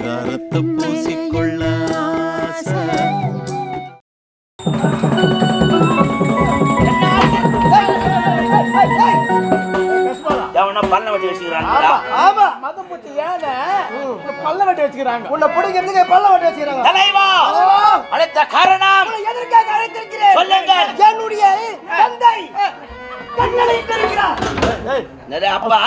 பரிதாரத்தை பூசிக்கொள்ள பல்ல வெட்டி வச்சுக்கிறாங்களா ஆமா மதம் பூச்சி ஏன? பல்ல வெட்டி வச்சுக்கிறாங்க. உன்னை பிடிக்கிறதுக்கு பல்ல வட்டி வச்சுக்கிறாங்க. தலைவா அழைத்த காரணம். எதற்காக அழைத்திருக்கிறேன்? சொல்லுங்கள். என்னுடைய தந்தை அப்பா?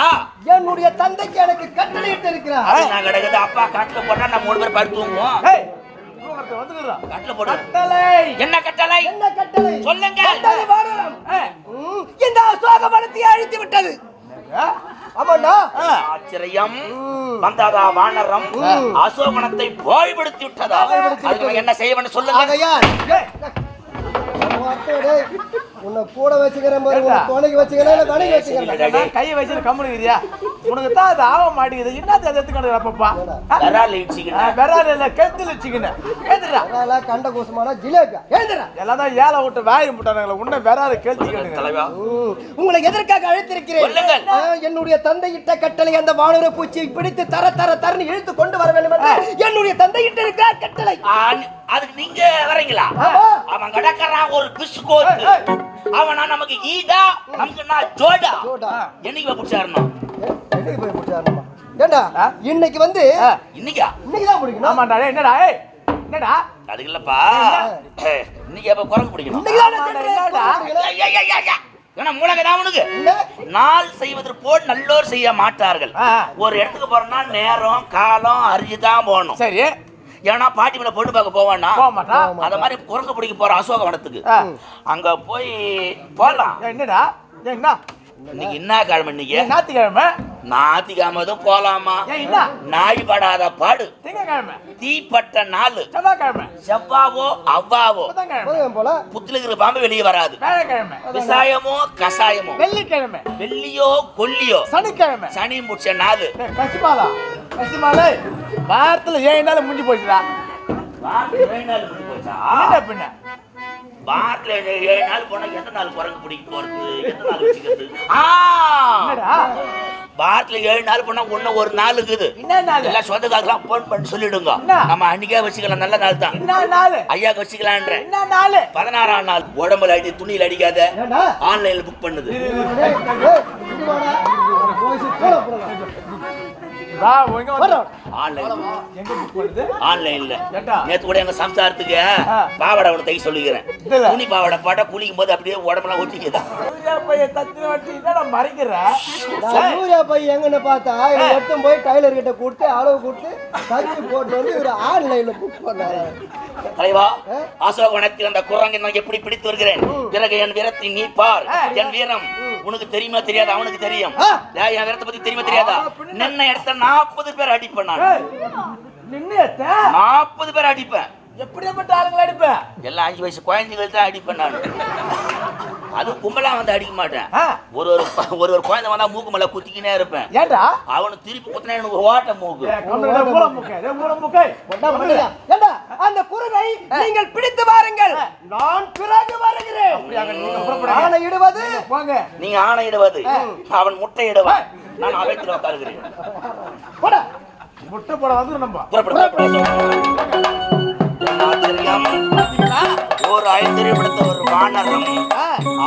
என்னுடைய தந்தைக்கு எனக்கு கட்டளையிட்டு இருக்கிறார் நான் கிடக்குது அப்பா காட்டுல போட்டா நம்ம மூணு பேர் படுத்து தூங்குவோம் என்ன கட்டளை என்ன கட்டளை ம், இந்த அசோக வனத்தை அழித்து விட்டது ஆச்சரியம் வந்தாதா வானரம் அசோகனத்தை போய்படுத்தி விட்டதா என்ன செய்வன்னு சொல்லுங்க உன்னை கூட வச்சுக்கிறேன் பாரு உன்னை துணைக்கு வச்சுக்கிறேன் இல்ல வணங்கி வச்சுக்கிறேன். நான் கையை வச்சு கம்முனுக்கிறியா உனக்கு தான் அது ஆக மாட்டேங்குது. என்னத்தை அதை எடுத்துக்கிட்டு அப்பப்பா விரால் இடிச்சுக்கிட்டு விரால் இல்ல கெத்தில் வச்சுக்கினேன் கேட்டுடா அதனால கண்ட கூசமான ஜிலேபியா எழுந்துடா எல்லாம் தான் ஏழை விட்டு வாய் முட்டானுங்களே உன்னை விரால் கெழுத்திக்கிட்டு தலைவா? உங்களை எதற்காக அழைத்திருக்கிறேன்? என்னுடைய தந்தையிட்ட கட்டளை அந்த வானர பூச்சியை பிடித்து தர தர தரன்னு இழுத்து கொண்டு வர வேண்டும் என்னுடைய தந்தையிட்ட இருக்கிறார் கட்டளை. அதுக்கு நீங்க வரீங்களா. அவன் கிடக்குறான் ஒரு பிஸ்கோட் அவனா நமக்கு ஈடா நமக்கு நான் ஜோடா. என்னைக்கு போய் பிடிச்சாருணும் என்னைக்கு போய் பிடிச்சாருமா ஏண்டா? இன்னைக்கு வந்து. இன்னைக்கா இன்னைக்கு? தான் பிடிக்கணும். ஆமாண்டா என்னடா ஏய் என்னடா? அது இல்லப்பா. இன்னைக்கு எப்ப குரங்கு பிடிக்கணும். இன்னைக்கு தான். ஏன்னா மூலகதான் என்ன? நாள் செய்வதற்கு போல் நல்லோர் செய்ய மாட்டார்கள். ஒரு இடத்துக்கு போறோம்னா நேரம் காலம் அறிஞ்சுதான் போகணும். சரி. ஏன்னா பாட்டி மேல பொண்ணு பார்க்க போவானா அத மாதிரி குரங்கு பிடிக்க போற அசோக வனத்துக்கு. அங்க போய் போலாம். ஏய், என்னடா? என்ன? இன்னைக்கு என்ன கிழமை இன்னைக்கு? ஞாயிற்றுக்கிழமை. போலாமா? ஏய் என்ன நாய் படாத பாடு. திங்கக்கிழமை. தீப்பட்ட நாள். செவ்வாய்க்கிழமை. செவ்வாவோ அவ்வாவோ. புத்துல இருக்கிற பாம்பு வெளியே வராது. விசாயமோ கசாயமோ வெள்ளிக்கிழமை. வெள்ளியோ கொல்லியோ சனிக்கிழமை. சனி முடிச்ச நாள். கசிமாலா. கசிமாலை வாரத்துல ஏழு நாள் முடிஞ்சு போச்சுடா. வாரத்துல ஏழு நாள் முடிஞ்சு போச்சா? என்ன பின்ன? வாரத்துல ஏழு நாள் போனா எந்த நாள் குரங்கு பிடிக்க போறது எந்த நாள் வச்சுக்கிறது வாரத்துல ஏழு நாள் போனா ஒண்ணு ஒரு நாள் இருக்குது எல்லாம் சொந்தக்காரலாம் போன் பண்ணி சொல்லிடுங்க? நம்ம அன்னைக்கே வச்சுக்கலாம் நல்ல நாள் தான் ஐயாக்கு வச்சுக்கலான்ற பதினாறாம் நாள் உடம்புல அடி துணியில் அடிக்காத ஆன்லைன்ல புக் பண்ணுது வா எங்க போடா. வந்து ஆன்லைன் எங்க புக் பண்ணுது ஆன்லைன்ல ஏண்டா? நேத்து கூட எங்க சம்சாரத்துக்கு. பாவாடை ஒன்று தைக்க சொல்லிக்கிறேன்? துணி பாவாடை பாட்டா குளிக்கும் போது அப்படியே உடம்புலாம் ஒட்டிக்குதா. சூர்யா பையன் தத்தின நான் சூர்யா எங்கன்னு பார்த்தா எடுத்து போய் டைலர் கிட்ட கொடுத்து அளவு கொடுத்து தச்சு போட்டு வந்து இவர் ஆன்லைன்ல புக் பண்ணாரு தலைவா அசோகவனத்தில் அந்த குரங்கை நான் எப்படி பிடித்து வருகிறேன்? பிறகு என் வீரத்தை நீ பார். என் வீரம் உனக்கு தெரியுமா தெரியாதா? அவனுக்கு தெரியும். என் வீரத்தை பத்தி தெரியுமா தெரியாதா. நின்ன இடத்த நாற்பது பேர் அடிப்பேன் நான். நாற்பது பேர் அடிப்பேன். எப்படியாப்பட்ட ஆளுங்களை அடிப்பேன்? எல்லாம் அஞ்சு வயசு குழந்தைகள் தான் அடிப்பேன் நான். அது கும்பலா வந்து அடிக்க மாட்டேன். ஒரு ஒரு ஒரு ஒரு குழந்தை வந்தா மூக்கு மேல குத்திக்கினே இருப்பேன். ஏண்டா அவனு திருப்பி குத்தினா எனக்கு ஓட்ட மூக்கு. ஏண்டா, அந்த குருவை நீங்கள் பிடித்து வாருங்கள். நான் பிறகு வருகிறேன். நீங்க. ஆணையிடுவது போங்க. நீங்க ஆணையிடுவது அவன் முட்டையிடுவான் நான் அவைத்தில் உட்காருகிறேன். போடா. முட்டை போட வந்து நம்ம. ஓர் ஐந்திரிபடுத்த ஒரு வானரம்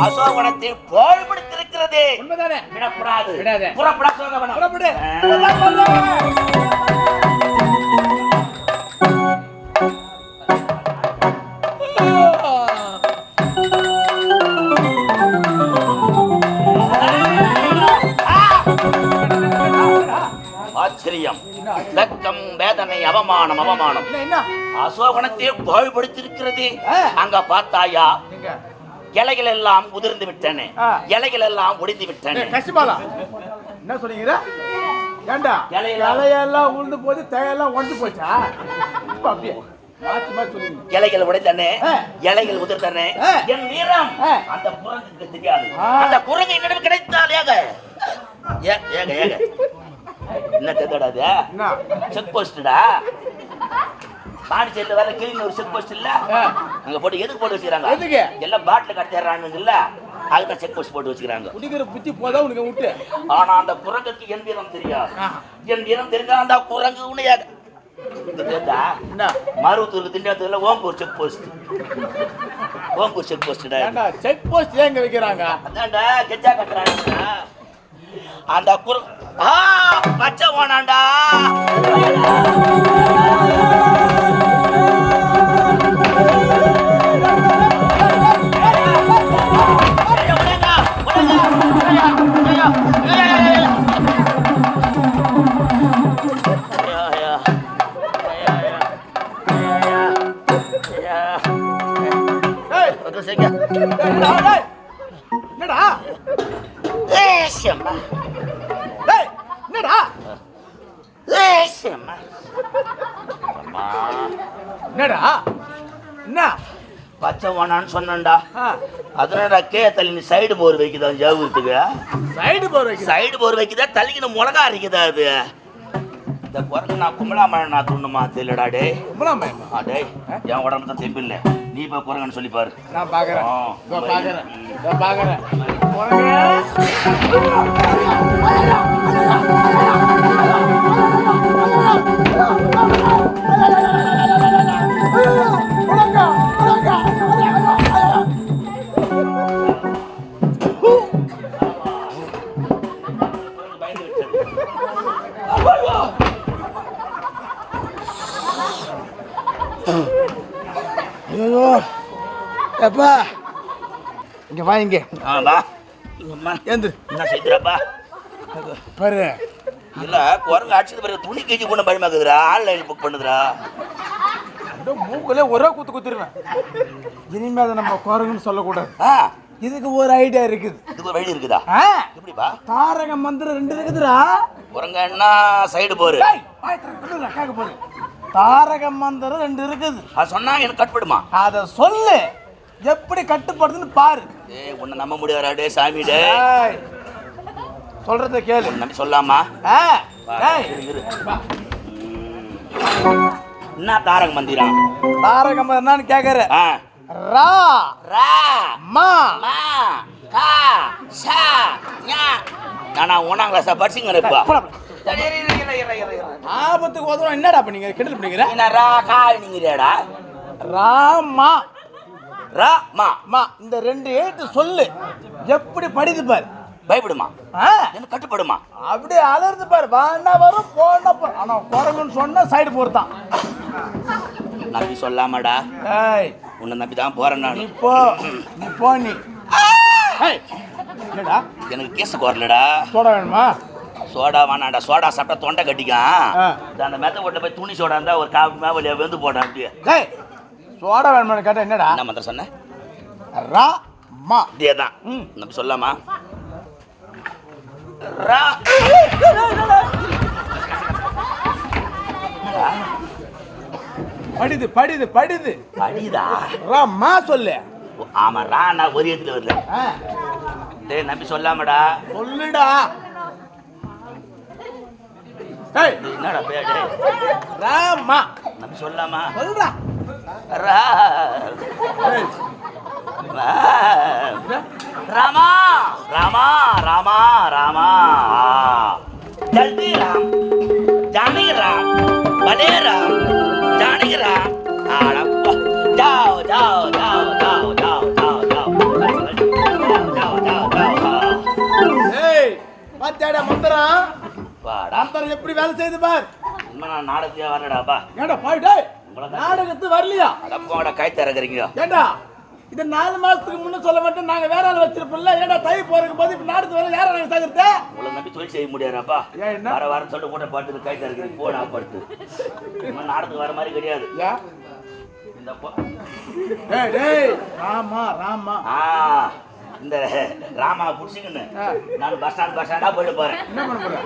அசோகவனத்தை போழ்படுத்திருக்கிறது உண்மைதானே? விடப்படாது. புறப்பட புறப்படு. வெக்கம் வேதனை அவமானம் அவமானம். அசோகனத்தை பாழ்படுத்திருக்கிறது. அங்க பார்த்தாயா? இலைகள் எல்லாம் உதிர்ந்து விட்டன. இலைகள் எல்லாம் ஒடிந்து விட்டன. என்ன சொல்றீங்க? ஏண்டா? இலையெல்லாம் உளுந்து போச்சு தேவையெல்லாம் ஒன்று போச்சா? அப்படியே இலைகள் உடைந்தன ஆ. இலைகள் உதிர்ந்தன. ஆ. என் வீரம். அந்த குரங்குக்கு தெரியாது. அந்த குரங்கு என்னிடம் கிடைத்தால் ஏக. ஏக ஏக. என்ன என்ன? செக் போஸ்டா பாண்டிச்சேரியில் வேற கிளீன் ஒரு செக் போஸ்ட் இல்ல. அங்க போட்டு எதுக்கு போட்டு வச்சுக்கிறாங்க? எதுக்கு? எல்லாம் பாட்டில் கட்டிடுறாங்க இல்ல? அதுதான் செக் போஸ்ட் போட்டு வச்சுக்கிறாங்க. குடிக்கிற புத்தி போதா உனக்கு விட்டு ஆனா அந்த குரங்குக்கு என் வீரம் தெரியாது. என் வீரம் தெரிஞ்சா அந்த குரங்கு என்ன? மருவத்தூருக்கு திண்டியத்துல ஓம்பூர் செக் போஸ்ட் ஓம்பூர் செக் ஏண்டா செக் போஸ்ட் ஏங்க வைக்கிறாங்க? அதான்டா கெச்சா கட்டுறாங்க அந்த குரு பச்சை போனாண்டா என்னடா என்னடா டேய்? என்னடா டேய் என்னடா என்னடா என்ன பச்சை ஓனான்னு சொன்னேன்டா. அதனால கே தள்ளி நீ சைடு போர் வைக்குதா ஜவுத்துக்கு சைடு போர் வைக்கிறேன் சைடு போர் வைக்குதா? தள்ளிக்கின மிளகா அரைக்குதா அது? இந்த குரங்கு நான் கும்பலா மழை நான் துண்ணுமா தெரியலடா டே ஆ டேய் என் உடம்பு தான் தெம்பு இல்லை. நீ இப்போ குரங்குன்னு சொல்லி பாரு. நான் பாக்குறேன். ஆ. இதோ ஐயோ எப்பா இங்க வா ஆ என்ன செய்துறாப்பா பாரு. இல்ல குரங்கு அடிச்சது பிறகு துணி கேஜி கொண்டு பயமாக்குதுடா ஆன்லைன் புக் அப்படியே மூக்குல ஒரே குத்து குத்துருவேன் இனிமே அதை நம்ம குரங்குன்னு சொல்லக்கூடாது. இதுக்கு ஒரு ஐடியா இருக்குது. இதுக்கு ஒரு வழி இருக்குதா? எப்படிப்பா? தாரக மந்திரம் ரெண்டு இருக்குதுடா. குரங்கன்னா சைடு போரு. கேட்க போகுது. தாரக மந்திரம் ரெண்டு இருக்குது. அது சொன்னா எனக்கு கட்படுமா அத சொல்லு. எப்படி கட்டுப்படுதுன்னு பாரு. ஏய் உன்னை நம்ப முடியாதா டே சாமி டே டேய், சொல்றத கேளு. நம்பி சொல்லாமா. என்ன தாரக மந்திரம்? தாரக மந்திரம் என்னன்னு கேக்குற. ரா ரா. மா. மா கா சா ஞா. நானா ஒன்னாம் கிளாஸ் படிச்சுங்க இப்போ போடா, ஆபத்துக்கு உதவும் என்னடா பண்ணீங்க கிண்டல் பண்ணிக்கிற என்ன ரா கா நீங்கடா ராமா ரா மா மா இந்த ரெண்டு எழுத்து சொல்லு. எப்படி படிது பாரு. பயப்படுமா? எனக்கு கட்டுப்படுமா? அப்படியே அலர்ந்து பாரு. வாண்ணா வரும் போனா போறோம் ஆனா குரங்குன்னு சொன்னா சைடு போறதான் நம்பி சொல்லாமடா. ஏய். உன்னை நம்பி தான் போறேன் நான். நீ போ. நீ போ நீ. என்னடா? எனக்கு கேஸ் குரலடா. சோடா வேணுமா? சோடா வேணாண்டா சோடா சாப்பிட்டா தொண்டை ஆ. கட்டிக்கும் அந்த மெத்த ஓட்ட போய் துணி சோடா இருந்தா ஒரு காப்பு மேவலியா வெந்து போட்டேன் அப்படியே. டேய் சோடா வேணுமான்னு கேட்டா என்னடா? என்ன மந்திரம் சொன்னேன் ரா மா. இதே தான் ம். நம்பி சொல்லாமா? ரா. படிது படிது படிது. படிதா? ரா மா சொல்லு. ஆமா ரா நான் ஒரு இடத்துல வரல டேய் நம்பி சொல்லாமடா? சொல்லுடா. என்னடா பேர் டேய்? ரா மா. நம்பி சொல்லாமா? சொல்லுடா. ராமா ராமா ராமா ராமா. ஜல்தி ராம் ஜானகி ராம் பலே ராம் ஜானகி ராம். ஆடப்பா ஜாவ் ஜாவ் ஜாவ் ஜாவ் ஜாவ் ஜாவ் பாத்தியாடா மந்திரம் மந்திரம் எப்படி வேலை செய்யுது பார்? நான் நாடத்தையா வரடாப்பா ஏடா பாய் டேய். நாடகத்து வரலையா? அடப்போட கை திறக்கிறீங்க. ஏண்டா? இது நாலு மாசத்துக்கு முன்ன சொல்ல மாட்டோம் நாங்க வேற ஆள் வச்சிருப்போம்ல ஏண்டா தை போறதுக்கு போது இப்ப நாடகத்து வர யாரை நாங்க தகுறது உங்களை நம்பி தொழில் செய்ய முடியாதுப்பா? வர வாரம் சொல்லிட்டு கூட படுத்து கை திறக்கிறீங்க போடா படுத்து. இனிமே நாடகத்துக்கு வர மாதிரி கிடையாது. ராமா ராமா. ஆ இந்த ராமா புடிச்சிங்கன்னு. நான் பஸ் ஸ்டாண்ட் பஸ் ஸ்டாண்டா போயிட்டு போறேன். என்ன பண்ண போற?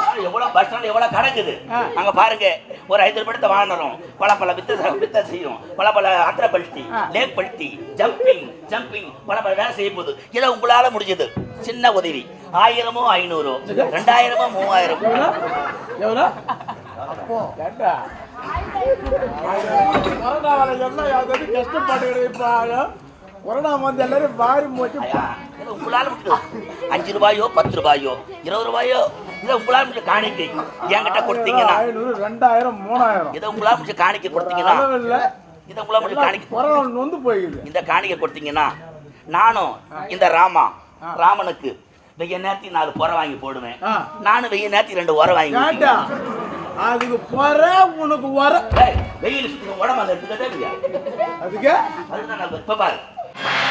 நான் எவ்வளவு பஸ் ஸ்டாண்ட் எவ்வளவு கிடக்குது. அங்க பாருங்க. ஒரு ஐந்து படத்தை வாங்கணும் பல பல வித்த வித்த செய்யும் பல பல அத்திர பல்ட்டி. லேக் பல்ட்டி ஜம்பிங் ஜம்பிங் பல பல வேலை செய்ய போகுது ஏதோ உங்களால முடிஞ்சது சின்ன உதவி ஆயிரமோ ஐநூறோ ரெண்டாயிரமோ மூவாயிரமோ ஏண்டா கொரோனா வந்து எல்லாரும் வாரி போச்சு உங்களால முடியுது அஞ்சு ரூபாயோ பத்து ரூபாயோ இருபது ரூபாயோ இதை உங்களால முடிஞ்ச காணிக்கை. என்கிட்ட கொடுத்தீங்கன்னா ஐநூறு ரெண்டாயிரம் மூணாயிரம். இதை உங்களால முடிஞ்ச காணிக்கை கொடுத்தீங்கன்னா இதை உங்களால முடிஞ்ச காணிக்கை கொரோனா நொந்து போயிடுது. இந்த காணிக்கை கொடுத்தீங்கன்னா நானும் இந்த ராமா ராமனுக்கு வெய்ய நேரத்தி நாலு புற வாங்கி போடுவேன். நானும் வெய்ய நேரத்தி ரெண்டு உரம் வாங்கி அதுக்கு போற உனக்கு ஏய், வெயில் உடம்பு அந்த எடுத்துக்கிட்டே அதுக்கு? அதுதான் இப்ப பாரு. Bye.